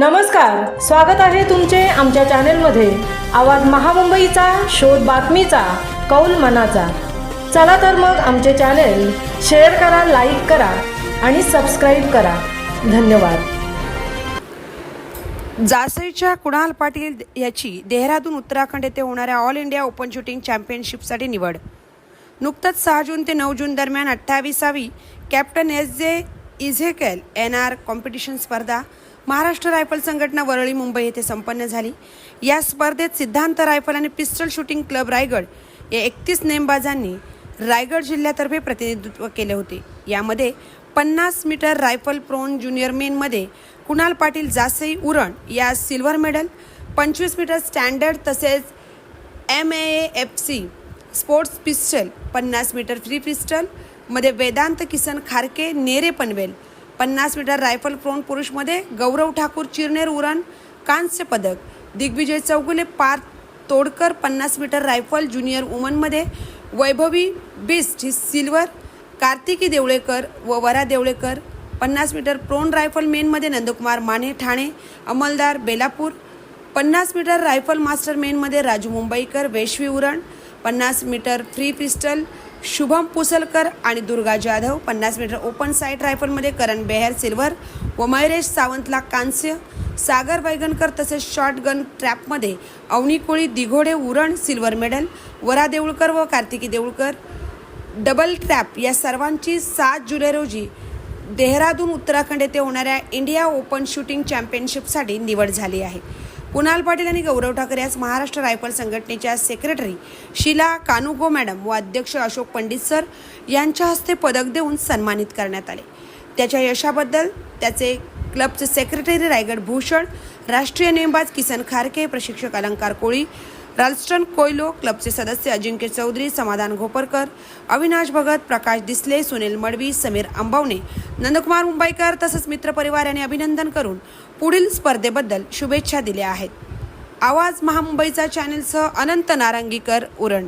नमस्कार स्वागत आहे तुमचे आमच्या चॅनेलमध्ये. आवाज महामुंबईचा शोध बातमीचा कौल मनाचा. चला तर मग आमचे चॅनेल शेअर करा लाईक करा आणि सबस्क्राईब करा. धन्यवाद. जासईच्या कुणाल पाटील याची देहरादून उत्तराखंड येथे होणाऱ्या ऑल इंडिया ओपन शूटिंग चॅम्पियनशिपसाठी निवड. नुकतंच सहा जून ते नऊ जून दरम्यान अठ्ठावीसावी कॅप्टन एस जे इझेकेल एन आर कॉम्पिटिशन स्पर्धा महाराष्ट्र रायफल संघटना वरळी मुंबई येथे संपन्न झाली. या स्पर्धेत सिद्धांत रायफल आणि पिस्टल शूटिंग क्लब रायगड या एकतीस नेमबाजांनी रायगड जिल्ह्यातर्फे प्रतिनिधित्व केले होते. यामध्ये पन्नास मीटर रायफल प्रोन ज्युनियर मेनमध्ये कुणाल पाटील जासई उरण या सिल्वर मेडल पंचवीस मीटर स्टँडर्ड तसेच M A F C sports pistol पन्नास मीटर फ्री पिस्टलमध्ये वेदांत किसन खारके नेरे पनवेल पन्नास मीटर रायफल प्रोन पुरुषमध्ये गौरव ठाकूर चिरनेर उरण कांस्य पदक. दिग्विजय चौगुले पार तोडकर पन्नास मीटर रायफल ज्युनियर वुमनमध्ये. वैभवी बिस्ट ही सिल्वर कार्तिकी देवळेकर व वरा देवळेकर. पन्नास मीटर प्रोन रायफल मेनमध्ये नंदकुमार माने ठाणे अंमलदार बेलापूर. पन्नास मीटर रायफल मास्टर मेनमध्ये राजू मुंबईकर वेशवी उरण. पन्नास metre free pistol Shubham Pusalkar आणि दुर्गा जाधव पन्नास मीटर ओपन साईड रायफलमध्ये करण बेहर सिल्वर व मयुरेश सावंतला कांस्य सागर बैगनकर तसेच शॉटगन ट्रॅपमध्ये अवनी कोळी दिघोडे उरण सिल्वर मेडल वरा देऊळकर व कार्तिकी देऊळकर. डबल ट्रॅप या सर्वांची सात जुलै रोजी देहरादून उत्तराखंड येथे होणाऱ्या इंडिया ओपन शूटिंग चॅम्पियनशिपसाठी निवड झाली आहे. कुणाल पाटील आणि गौरव ठाकरे आज महाराष्ट्र रायफल संघटनेच्या सेक्रेटरी शीला कानुगो मॅडम व अध्यक्ष अशोक पंडित सर यांच्या हस्ते पदक देऊन सन्मानित करण्यात आले. त्याच्या यशाबद्दल त्याचे क्लबचे सेक्रेटरी रायगड भूषण राष्ट्रीय नेमबाज किसन खारके प्रशिक्षक अलंकार कोळी राल्स्टन कोयलो क्लबचे सदस्य अजिंक्य चौधरी समाधान घोपरकर अविनाश भगत प्रकाश दिसले सुनील मडवी समीर अंबावणे नंदकुमार मुंबईकर तसंच मित्रपरिवार यांनी अभिनंदन करून पुढील स्पर्धेबद्दल शुभेच्छा दिल्या आहेत. आवाज महामुंबईचा चॅनेलसह अनंत नारंगीकर उरण.